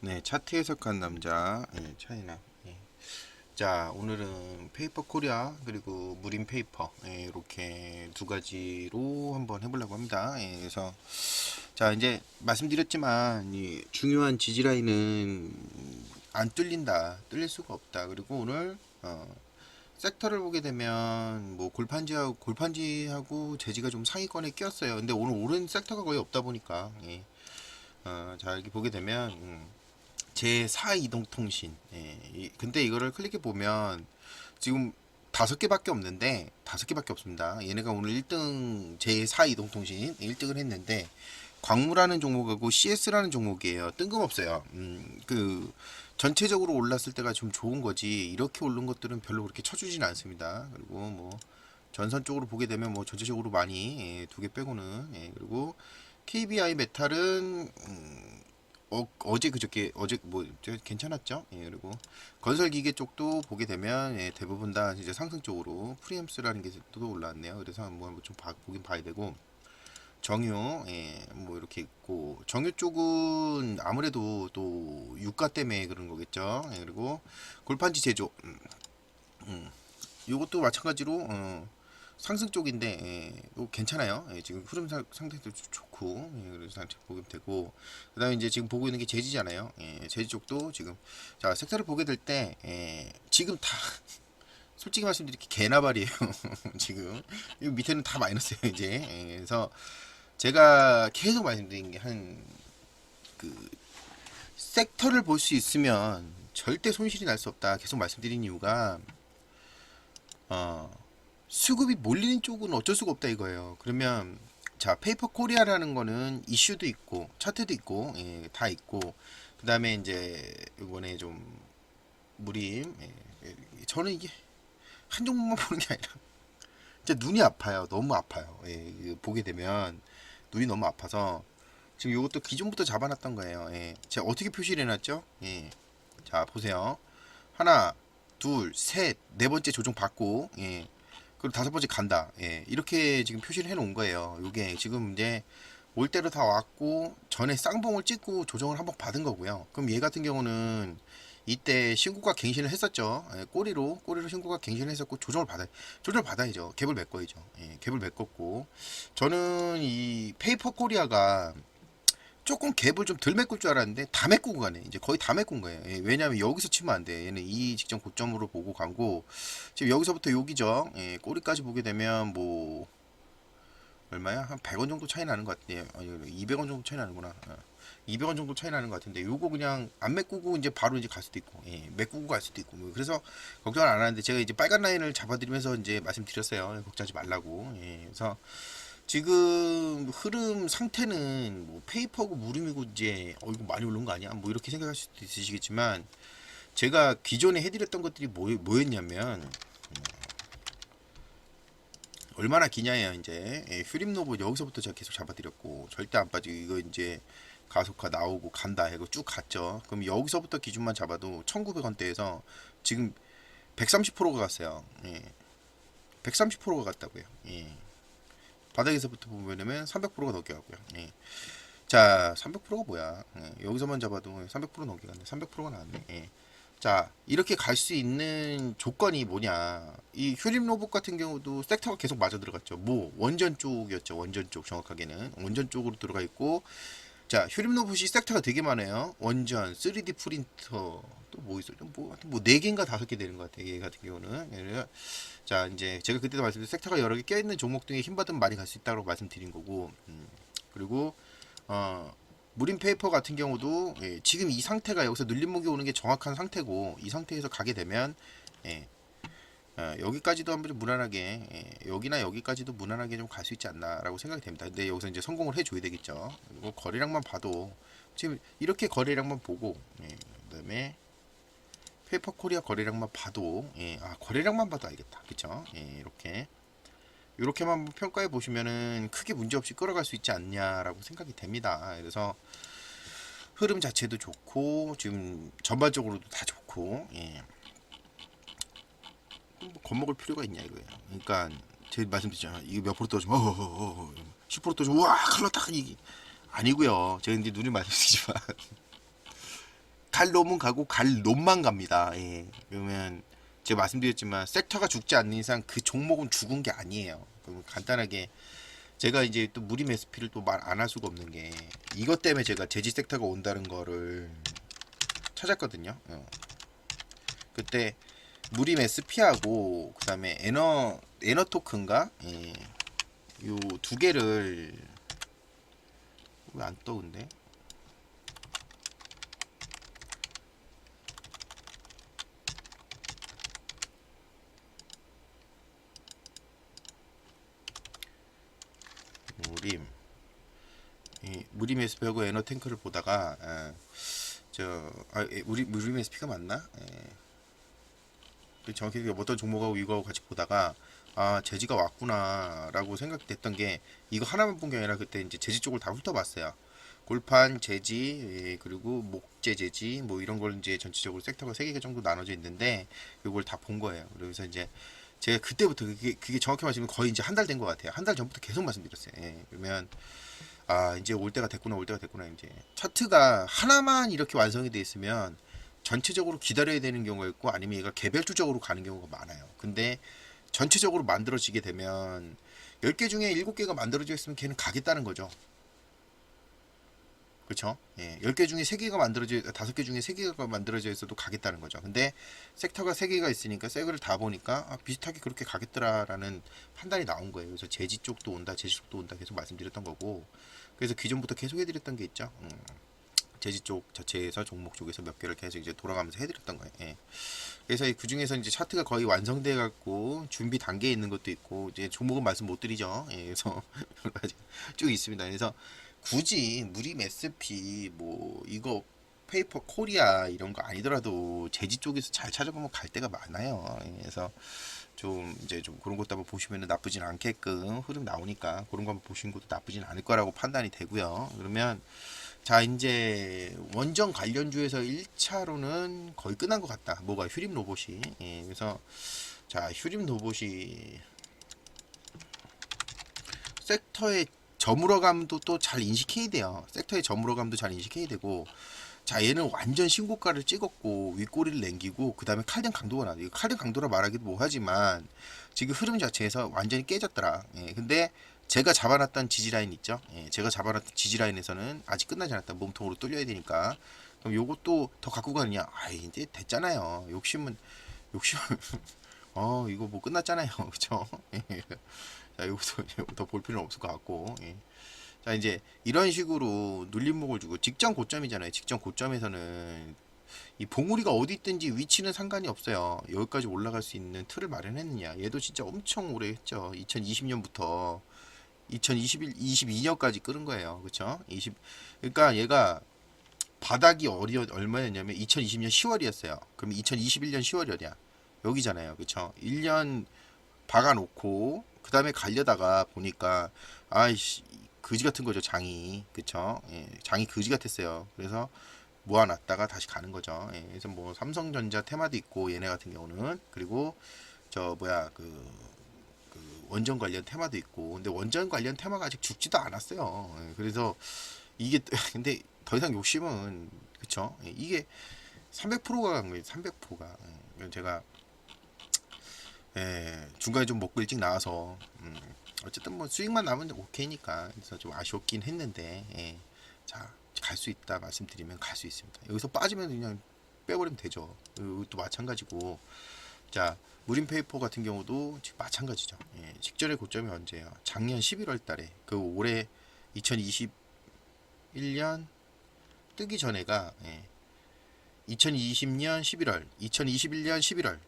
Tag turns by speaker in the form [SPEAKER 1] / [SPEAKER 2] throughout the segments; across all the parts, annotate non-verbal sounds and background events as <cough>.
[SPEAKER 1] 네, 차트 해석한 남자, 네, 차이나. 예. 자, 오늘은 페이퍼 코리아 그리고 무림 페이퍼 예, 이렇게 두 가지로 한번 해보려고 합니다. 예, 그래서 자 이제 말씀드렸지만 이 중요한 지지 라인은 안 뚫린다, 뚫릴 수가 없다. 그리고 오늘 어, 섹터를 보게 되면 뭐 골판지하고 골판지하고 재지가 좀 상위권에 끼었어요. 근데 오늘 오른 섹터가 거의 없다 보니까 예. 어, 자 여기 보게 되면 음, 제4 이동통신. 예, 이- 근데 이거를 클릭해 보면 지금 다섯 개밖에 없는데 다섯 개밖에 없습니다. 얘네가 오늘 1등 제4 이동통신 1등을 했는데 광무라는 종목하고 CS라는 종목이에요. 뜬금없어요. 음, 그 전체적으로 올랐을 때가 좀 좋은 거지 이렇게 오른 것들은 별로 그렇게 쳐주진 않습니다. 그리고 뭐 전선 쪽으로 보게 되면 뭐 전체적으로 많이 두개 빼고는 예, 그리고 KBI 메탈은 음, 어, 어제 그저께 어제 뭐 저- 괜찮았죠? 예, 그리고 건설 기계 쪽도 보게 되면 예, 대부분 다 이제 상승 쪽으로 프리엠스라는 게 또 올라왔네요. 그래서 한번 좀 봐, 보긴 봐야 되고 정유 예, 뭐 이렇게 있고 정유 쪽은 아무래도 또 유가 때문에 그런 거겠죠. 예, 그리고 골판지 제조 음, 음, 이것도 마찬가지로 어, 상승 쪽인데 예, 이거 괜찮아요. 예, 지금 흐름 상, 상태도 좋- 좋고 예, 그래서 살짝 보면 되고 그다음에 이제 지금 보고 있는 게 제지잖아요. 예, 제지 쪽도 지금 자 섹터를 보게 될때 예, 지금 다 <laughs> 솔직히 말씀드리면 개나발이에요. <laughs> 지금 이 밑에는 다 마이너스예요 이제. 예, 그래서 제가 계속 말씀드린 게 한 그 섹터를 볼 수 있으면 절대 손실이 날 수 없다. 계속 말씀드린 이유가 어 수급이 몰리는 쪽은 어쩔 수가 없다 이거예요. 그러면 자 페이퍼 코리아라는 거는 이슈도 있고 차트도 있고 예, 다 있고 그 다음에 이제 이번에 좀 무림 예, 예, 저는 이게 한 종목만 <laughs> 보는 게 아니라 진짜 눈이 아파요. 너무 아파요. 예, 보게 되면 눈이 너무 아파서 지금 이것도 기존부터 잡아놨던 거예요. 예, 제가 어떻게 표시를 해놨죠? 예, 자 보세요. 하나, 둘, 셋, 네 번째 조정 받고 예. 그리고 다섯 번째 간다. 예. 이렇게 지금 표시를 해 놓은 거예요. 요게 지금 이제 올 대로 다 왔고 전에 쌍봉을 찍고 조정을 한번 받은 거고요. 그럼 얘 같은 경우는 이때 신고가 갱신을 했었죠. 예, 꼬리로 꼬리로 신고가 갱신을 했었고 조정을 받아 조정을 받아야죠. 갭을 메꿔야죠. 예, 갭을 메꿨고 저는 이 페이퍼 코리아가 조금 갭을 좀 덜 메꿀 줄 알았는데 다 메꾸고 가네. 이제 거의 다 메꾼 거예요. 예, 왜냐하면 여기서 치면 안 돼. 얘는 이 직전 고점으로 보고 가고 지금 여기서부터 여기죠. 예, 꼬리까지 보게 되면 뭐 얼마야? 한 100원 정도 차이 나는 것 같아요. 아니 200원 정도 차이 나는구나. 어. 200원 정도 차이 나는 것 같은데 요거 그냥 안 메꾸고 이제 바로 이제 갈 수도 있고 예, 메꾸고 갈 수도 있고 뭐 그래서 걱정을 안 하는데 제가 이제 빨간 라인을 잡아드리면서 이제 말씀드렸어요. 걱정하지 말라고. 예, 그래서 지금 흐름 상태는 뭐 페이퍼고 무림이고 이제 어 이거 많이 오른 거 아니야? 뭐 이렇게 생각할 수도 있으시겠지만 제가 기존에 해드렸던 것들이 뭐, 뭐였냐면 음, 얼마나 기냐예요 이제 예, 휴림 노브 여기서부터 제가 계속 잡아드렸고 절대 안 빠지고 이거 이제 가속화 나오고 간다 해고 쭉 갔죠 그럼 여기서부터 기준만 잡아도 1900원대에서 지금 130%가 갔어요 예. 130%가 갔다고요 예. 바닥에서부터 보면은 300%가 넘게 가고요. 예. 자 300%가 뭐야? 예. 여기서만 잡아도 300% 넘게 갔네. 300%가 나왔네. 예. 자 이렇게 갈 수 있는 조건이 뭐냐? 이 휴림 로봇 같은 경우도 섹터가 계속 맞아 들어갔죠. 뭐 원전 쪽이었죠. 원전 쪽 정확하게는. 원전 쪽으로 들어가 있고 자 휴림 로봇이 섹터가 되게 많아요. 원전 3D 프린터 또 뭐 있어요? 뭐네 개인가 다섯 개 되는 것 같아요 얘 같은 경우는. 자 이제 제가 그때도 말씀드린 섹터가 여러 개 껴있는 종목 등에 힘받으면 많이 갈 수 있다고 말씀드린 거고 음, 그리고 어 무림 페이퍼 같은 경우도 예, 지금 이 상태가 여기서 눌림목이 오는 게 정확한 상태고 이 상태에서 가게 되면 예, 어, 여기까지도 한번 좀 무난하게 예, 여기나 여기까지도 무난하게 좀 갈 수 있지 않나라고 생각이 됩니다. 근데 여기서 이제 성공을 해줘야 되겠죠. 그리고 거래량만 봐도 지금 이렇게 거래량만 보고 예, 그다음에 페이퍼 코리아 거래량만 봐도 예, 아 거래량만 봐도 알겠다. 그쵸? 예, 이렇게 이렇게만 평가해 보시면은 크게 문제 없이 끌어갈 수 있지 않냐라고 생각이 됩니다. 그래서 흐름 자체도 좋고 지금 전반적으로도 다 좋고 예. 뭐 겁먹을 필요가 있냐 이거예요. 그러니까 제가 말씀드렸잖아요. 이거 몇 프로 떨어지면 어어어 10% 떨어지면 와 칼로 딱 이게 아니고요. 제가 이제 눈이 말씀드리지만 갈 놈은 가고 갈 놈만 갑니다. 예. 그러면 제가 말씀드렸지만 섹터가 죽지 않는 이상 그 종목은 죽은 게 아니에요. 그러면 간단하게 제가 이제 또 무림 SP를 또 말 안 할 수가 없는 게 이것 때문에 제가 제지 섹터가 온다는 거를 찾았거든요. 어. 그때 무림 SP하고 그 다음에 에너 에너 토큰가 예. 요두 개를 왜 안 떠 근데? 무림 이 무림 SP하고 에너 탱크를 보다가 아, 저 아, 예, 우리 무림 SP가 맞나? 예. 그 정확히 그 어떤 종목하고 이거하고 같이 보다가 아 재지가 왔구나라고 생각됐던 게 이거 하나만 본 게 아니라 그때 이제 재지 쪽을 다 훑어봤어요. 골판 재지 예, 그리고 목재 재지 뭐 이런 걸 이제 전체적으로 섹터가 세 개 정도 나눠져 있는데 이걸 다 본 거예요. 그래서 이제 제가 그때부터 그게, 그게 정확히 말하면 거의 이제 한 달 된 것 같아요. 한 달 전부터 계속 말씀드렸어요. 예, 그러면 아 이제 올 때가 됐구나 올 때가 됐구나 이제 차트가 하나만 이렇게 완성이 돼 있으면 전체적으로 기다려야 되는 경우가 있고 아니면 얘가 개별주적으로 가는 경우가 많아요. 근데 전체적으로 만들어지게 되면 10개 중에 7개가 만들어져 있으면 걔는 가겠다는 거죠. 그렇죠? 예. 10개 중에 3개가 만들어져 5개 중에 3개가 만들어져 있어도 가겠다는 거죠. 근데 섹터가 3개가 있으니까 섹을 다 보니까 아, 비슷하게 그렇게 가겠더라라는 판단이 나온 거예요. 그래서 제지 쪽도 온다, 제지 쪽도 온다 계속 말씀드렸던 거고. 그래서 기존부터 계속 해드렸던 게 있죠. 음. 제지 쪽 자체에서 종목 쪽에서 몇 개를 계속 이제 돌아가면서 해드렸던 거예요. 예. 그래서 그 중에서 이제 차트가 거의 완성돼 갖고 준비 단계에 있는 것도 있고 이제 종목은 말씀 못 드리죠. 예. 그래서 <laughs> 여러 가지 쭉 있습니다. 그래서 굳이 무림 SP 뭐 이거 페이퍼 코리아 이런 거 아니더라도 제지 쪽에서 잘 찾아보면 갈 데가 많아요. 예. 그래서 좀 이제 좀 그런 것도 한번 보시면 나쁘진 않게끔 흐름 나오니까 그런 거 한번 보시는 것도 나쁘진 않을 거라고 판단이 되고요. 그러면 자 이제 원전 관련주에서 1차로는 거의 끝난 것 같다. 뭐가 휴림 로봇이 예, 그래서 자 휴림 로봇이 섹터의 저물어감도 또 잘 인식해야 돼요. 섹터의 저물어감도 잘 인식해야 되고 자 얘는 완전 신고가를 찍었고 윗꼬리를 남기고 그 다음에 칼등 강도가 나요. 이거 칼등 강도라 말하기도 뭐하지만 지금 흐름 자체에서 완전히 깨졌더라. 예, 근데 제가 잡아놨던 지지라인 있죠. 예, 제가 잡아놨던 지지라인에서는 아직 끝나지 않았다. 몸통으로 뚫려야 되니까. 그럼 요것도 더 갖고 가느냐? 아 이제 됐잖아요. 욕심은 욕심은 <laughs> 어 이거 뭐 끝났잖아요. <laughs> 그쵸? 예. 자 요것도 더 볼 필요는 없을 것 같고. 예. 자 이제 이런 식으로 눌림목을 주고 직전 고점이잖아요. 직전 고점에서는 이 봉우리가 어디 있든지 위치는 상관이 없어요. 여기까지 올라갈 수 있는 틀을 마련했느냐. 얘도 진짜 엄청 오래 했죠. 2020년부터 2021, 22년까지 끓은 거예요. 그쵸? 20, 그러니까 얘가 바닥이 어리, 얼마였냐면 2020년 10월이었어요. 그럼 2021년 10월이 어디야? 여기잖아요. 그쵸? 1년 박아놓고, 그 다음에 가려다가 보니까, 아이씨, 그지 같은 거죠, 장이. 그쵸? 예, 장이 그지 같았어요. 그래서 모아놨다가 다시 가는 거죠. 예, 그래서 뭐 삼성전자 테마도 있고, 얘네 같은 경우는. 그리고, 저, 뭐야, 그, 원전 관련 테마도 있고 근데 원전 관련 테마가 아직 죽지도 않았어요. 예, 그래서 이게 <laughs> 근데 더 이상 욕심은 그쵸? 예, 이게 300%가 간 거예요. 300%가 제가 예, 중간에 좀 먹고 일찍 나와서 음, 어쨌든 뭐 수익만 나면 오케이니까 그래서 좀 아쉬웠긴 했는데 예, 자갈 수 있다 말씀드리면 갈 수 있습니다. 여기서 빠지면 그냥 빼버리면 되죠. 이것도 마찬가지고 자 무림 페이퍼 같은 경우도 지금 마찬가지죠. 예, 직전의 고점이 언제예요? 작년 11월 달에 그 올해 2021년 뜨기 전에가 예, 2020년 11월, 2021년 11월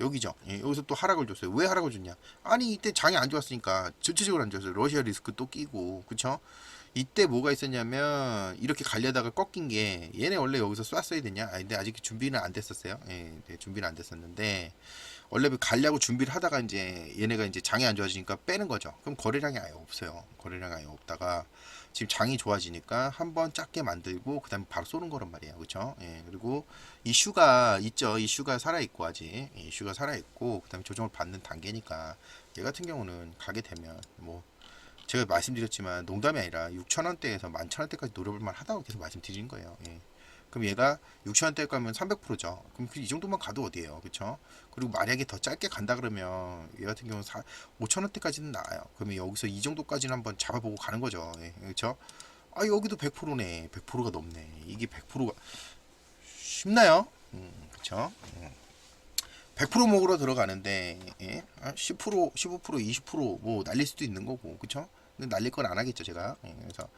[SPEAKER 1] 여기죠. 예, 여기서 또 하락을 줬어요. 왜 하락을 줬냐? 아니 이때 장이 안 좋았으니까 전체적으로 안 좋았어요. 러시아 리스크 또 끼고 그쵸? 이때 뭐가 있었냐면 이렇게 갈려다가 꺾인 게 얘네 원래 여기서 쐈어야 되냐? 아 근데 아직 준비는 안 됐었어요. 예, 네, 준비는 안 됐었는데 원래 갈려고 준비를 하다가 이제 얘네가 이제 장이 안 좋아지니까 빼는 거죠. 그럼 거래량이 아예 없어요. 거래량이 아예 없다가 지금 장이 좋아지니까 한 번 작게 만들고 그다음에 바로 쏘는 거란 말이에요. 그렇죠? 예. 그리고 이슈가 있죠. 이슈가 살아 있고 아직 이슈가 살아 있고 그다음에 조정을 받는 단계니까 얘 같은 경우는 가게 되면 뭐 제가 말씀드렸지만 농담이 아니라 6천 원대에서 11,000원대까지 노려볼 만 하다고 계속 말씀드리는 거예요. 예. 그럼 얘가 6천 원대 가면 300%죠. 그럼 그이 정도만 가도 어디예요, 그렇죠? 그리고 만약에 더 짧게 간다 그러면 얘 같은 경우는 4, 5천 원대까지는 나와요. 그러면 여기서 이 정도까지는 한번 잡아보고 가는 거죠. 예, 그렇죠? 아 여기도 100%네, 100%가 넘네. 이게 100%가 쉽나요? 음, 그렇죠? 100% 목으로 들어가는데 예? 아, 10% 15% 20%뭐 날릴 수도 있는 거고 그쵸? 근데 날릴 건 안 하겠죠 제가. 예, 그래서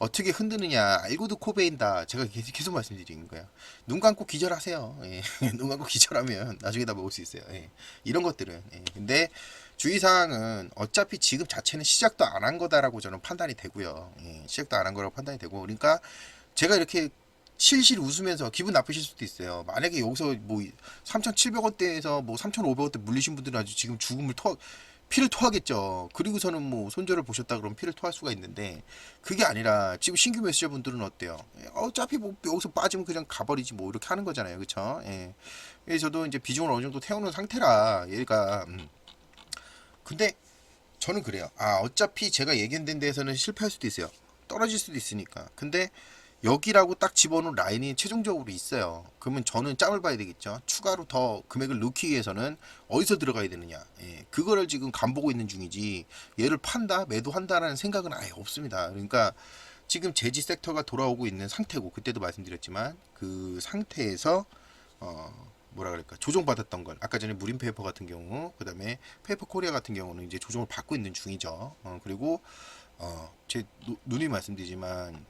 [SPEAKER 1] 어떻게 흔드느냐 알고도 코베인다. 제가 <laughs> 계속, 계속 말씀드리는 거예요. 눈 감고 기절하세요. 예, <laughs> 눈 감고 기절하면 나중에 다 먹을 수 있어요. 예, 이런 것들은. 예, 근데 주의사항은 어차피 지금 자체는 시작도 안 한 거다라고 저는 판단이 되고요. 예, 시작도 안 한 거라고 판단이 되고. 그러니까 제가 이렇게 실실 웃으면서 기분 나쁘실 수도 있어요. 만약에 여기서 뭐 3,700원대에서 뭐 3,500원대 물리신 분들은 아주 지금 죽음을 토하, 피를 토하겠죠. 그리고서는 뭐 손절을 보셨다 그러면 피를 토할 수가 있는데 그게 아니라 지금 신규 메시저 분들은 어때요? 예, 어차피 뭐 여기서 빠지면 그냥 가버리지 뭐 이렇게 하는 거잖아요. 그쵸? 예. 저도 이제 비중을 어느 정도 태우는 상태라 얘가 음. 근데 저는 그래요. 아 어차피 제가 예견된 데에서는 실패할 수도 있어요. 떨어질 수도 있으니까. 근데 여기라고 딱 집어넣은 라인이 최종적으로 있어요. 그러면 저는 짬을 봐야 되겠죠. 추가로 더 금액을 넣기 위해서는 어디서 들어가야 되느냐. 예, 그거를 지금 간보고 있는 중이지 얘를 판다, 매도한다라는 생각은 아예 없습니다. 그러니까 지금 제지 섹터가 돌아오고 있는 상태고 그때도 말씀드렸지만 그 상태에서 어 뭐라 그럴까 조정받았던 걸 아까 전에 무림 페이퍼 같은 경우 그 다음에 페이퍼 코리아 같은 경우는 이제 조정을 받고 있는 중이죠. 어, 그리고 어제 눈이 말씀드리지만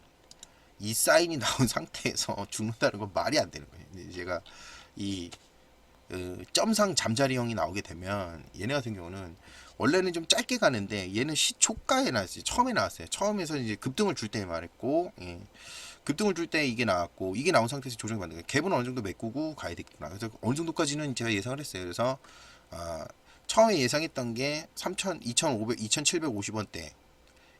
[SPEAKER 1] 이 사인이 나온 <laughs> 상태에서 죽는다는 건 말이 안 되는 거예요. 제가 이 어, 점상 잠자리형이 나오게 되면 얘네 같은 경우는 원래는 좀 짧게 가는데 얘는 시초가에 나왔어요. 처음에 나왔어요. 처음에서 이제 급등을 줄 때 말했고 예. 급등을 줄 때 이게 나왔고 이게 나온 상태에서 조정이 받는 거예요. 갭은 어느 정도 메꾸고 가야 되겠구나. 그래서 어느 정도까지는 제가 예상을 했어요. 그래서 아, 처음에 예상했던 게 3,000, 2,500, 2,750원대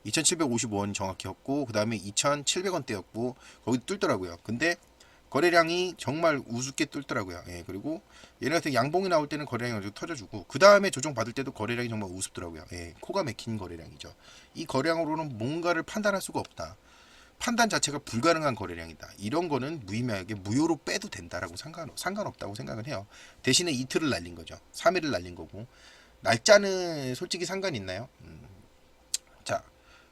[SPEAKER 1] 2,750원 정확히였고 그 다음에 2,700원대였고 거기 뚫더라고요. 근데 거래량이 정말 우습게 뚫더라고요. 예, 그리고 얘네 같은 양봉이 나올 때는 거래량이 정도 터져주고 그 다음에 조정 받을 때도 거래량이 정말 우습더라고요. 예, 코가 막힌 거래량이죠. 이 거래량으로는 뭔가를 판단할 수가 없다. 판단 자체가 불가능한 거래량이다. 이런 거는 무의미하게 무효로 빼도 된다라고 상관 상관없다고 생각을 해요. 대신에 이틀을 날린 거죠. 3일을 날린 거고 날짜는 솔직히 상관 있나요? 음.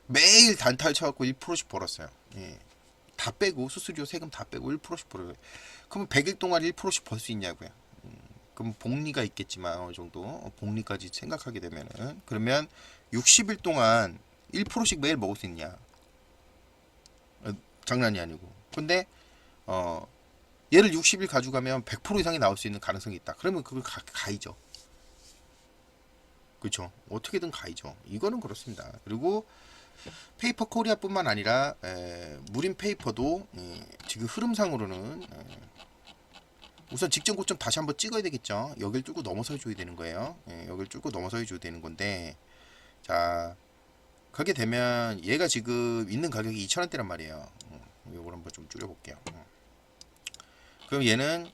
[SPEAKER 1] 자 매일 단타를 쳐갖고 1%씩 벌었어요. 예. 다 빼고 수수료 세금 다 빼고 1%씩 벌어요. 그러면 100일 동안 1%씩 벌 수 있냐고요. 음, 그럼 복리가 있겠지만 어느 정도 복리까지 생각하게 되면은 그러면 60일 동안 1%씩 매일 먹을 수 있냐? 어, 장난이 아니고. 근데 어 얘를 60일 가져가면 100% 이상이 나올 수 있는 가능성이 있다. 그러면 그걸 가, 가이죠. 그렇죠. 어떻게든 가이죠. 이거는 그렇습니다. 그리고 페이퍼 코리아뿐만 아니라 에, 무림 페이퍼도 에, 지금 흐름상으로는 에, 우선 직전 고점 다시 한번 찍어야 되겠죠. 여길 뚫고 넘어서 줘야 되는 거예요. 예, 여길 뚫고 넘어서 줘야 되는 건데 자 그렇게 되면 얘가 지금 있는 가격이 2,000원대란 말이에요. 음, 요걸 한번 좀 줄여볼게요. 음. 그럼 얘는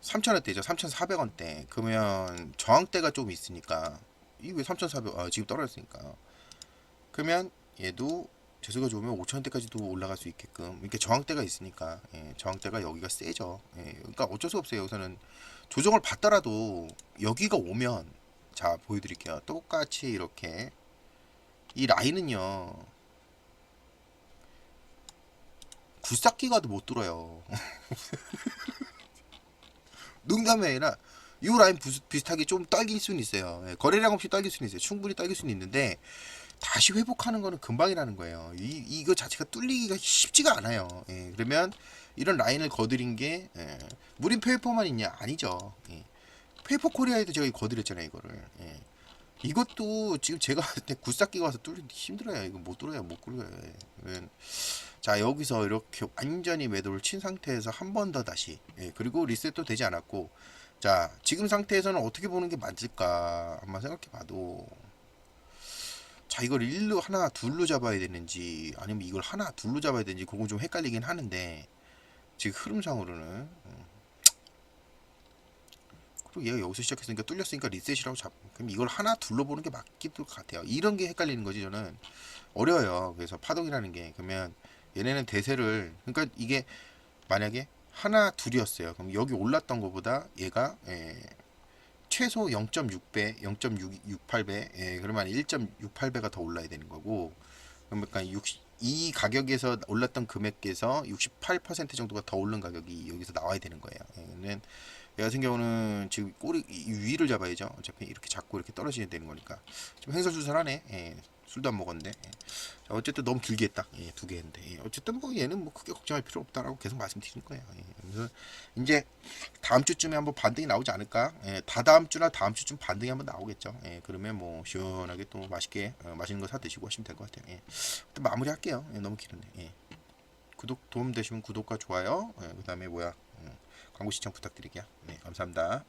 [SPEAKER 1] 3,000원대죠. 3,400원대. 그러면 저항대가 좀 있으니까 이왜 3,400? 아, 지금 떨어졌으니까. 그러면 얘도 재수가 좋으면 5천원대까지도 올라갈 수 있게끔 이렇게 저항대가 있으니까 예, 저항대가 여기가 세죠. 예, 그러니까 어쩔 수 없어요. 여기서는 조정을 받더라도 여기가 오면 자 보여드릴게요. 똑같이 이렇게 이 라인은요 굴삭기 가도 못 뚫어요. <laughs> 농담이 아니라 이 라인 비슷하게 좀 떨길 수는 있어요. 예, 거래량 없이 떨길 수는 있어요. 충분히 떨길 수는 있는데 다시 회복하는 거는 금방이라는 거예요. 이 이거 자체가 뚫리기가 쉽지가 않아요. 예, 그러면 이런 라인을 거드린 게 예, 무림 페이퍼만 있냐? 아니죠. 예. 페이퍼 코리아에도 제가 거드렸잖아요, 이거를. 예. 이것도 지금 제가 굴삭기가 와서 뚫리기 힘들어요. 이거 못 뚫어요, 못 뚫어요. 예. 자 여기서 이렇게 완전히 매도를 친 상태에서 한 번 더 다시 예, 그리고 리셋도 되지 않았고 자 지금 상태에서는 어떻게 보는 게 맞을까 한번 생각해 봐도 자 이걸 일로 하나 둘로 잡아야 되는지 아니면 이걸 하나 둘로 잡아야 되는지 그건 좀 헷갈리긴 하는데 지금 흐름상으로는 음, 그리고 얘가 여기서 시작했으니까 뚫렸으니까 리셋이라고 잡고 그럼 이걸 하나 둘러보는 게 맞기도 같아요. 이런 게 헷갈리는 거지 저는 어려워요. 그래서 파동이라는 게 그러면 얘네는 대세를 그러니까 이게 만약에 하나 둘이었어요. 그럼 여기 올랐던 것보다 얘가 예, 최소 0.6배, 0.668배, 예, 그러면 1.68배가 더 올라야 되는 거고, 그러니까 60, 이 가격에서 올랐던 금액에서 68% 정도가 더 오른 가격이 여기서 나와야 되는 거예요. 예, 얘 같은 경우는 지금 꼬리 이 위를 잡아야죠. 어차피 이렇게 잡고 이렇게 떨어지야 되는 거니까 좀 행설수설하네. 예, 술도 안 먹었는데. 예. 자, 어쨌든 너무 길게 했다. 예, 두 개 했는데. 예, 어쨌든 뭐 얘는 뭐 크게 걱정할 필요 없다라고 계속 말씀드리는 거예요. 예, 그래서 이제 다음 주쯤에 한번 반등이 나오지 않을까? 예, 다다음 주나 다음 주쯤 반등이 한번 나오겠죠. 예, 그러면 뭐 시원하게 또 맛있게 어, 맛있는 거 사 드시고 하시면 될 것 같아요. 예. 마무리할게요. 예, 너무 길었네. 예. 구독 도움 되시면 구독과 좋아요. 예, 그다음에 뭐야? 음, 광고 시청 부탁드릴게요. 네, 감사합니다.